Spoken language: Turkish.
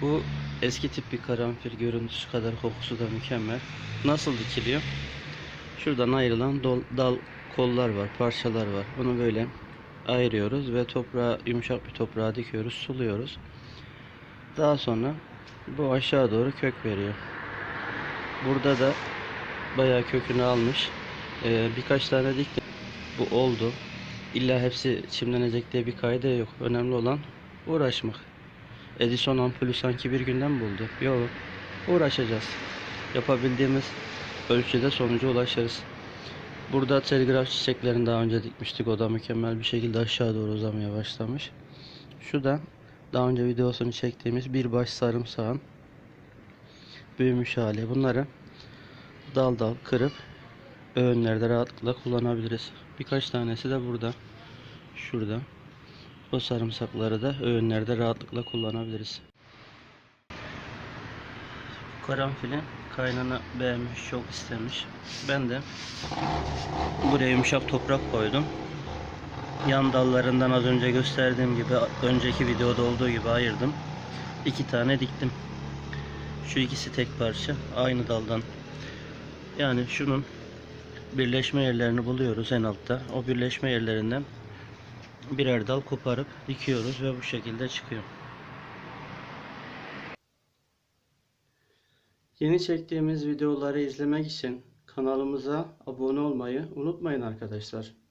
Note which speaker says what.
Speaker 1: Bu eski tip bir karanfil görüntüsü kadar kokusu da mükemmel. Nasıl dikiliyor? Şuradan ayrılan dol- dal kollar var, parçalar var. Bunu böyle ayırıyoruz ve toprağa yumuşak bir toprağa dikiyoruz, suluyoruz. Daha sonra bu aşağı doğru kök veriyor. Burada da bayağı kökünü almış. Ee, birkaç tane diktim. Bu oldu. İlla hepsi çimlenecek diye bir kaydı yok. Önemli olan uğraşmak. Edison ampulü sanki bir günden buldu. Yok. Uğraşacağız. Yapabildiğimiz ölçüde sonuca ulaşırız. Burada telgraf çiçeklerini daha önce dikmiştik. O da mükemmel bir şekilde aşağı doğru uzamaya başlamış. Şu da daha önce videosunu çektiğimiz bir baş sarımsağın büyümüş hali. Bunları dal dal kırıp öğünlerde rahatlıkla kullanabiliriz. Birkaç tanesi de burada. Şurada. O sarımsakları da öğünlerde rahatlıkla kullanabiliriz. Karanfilin kaynana beğenmiş, çok istemiş. Ben de buraya yumuşak toprak koydum. Yan dallarından az önce gösterdiğim gibi önceki videoda olduğu gibi ayırdım. İki tane diktim. Şu ikisi tek parça. Aynı daldan. Yani şunun birleşme yerlerini buluyoruz en altta. O birleşme yerlerinden birer dal koparıp dikiyoruz ve bu şekilde çıkıyor. Yeni çektiğimiz videoları izlemek için kanalımıza abone olmayı unutmayın arkadaşlar.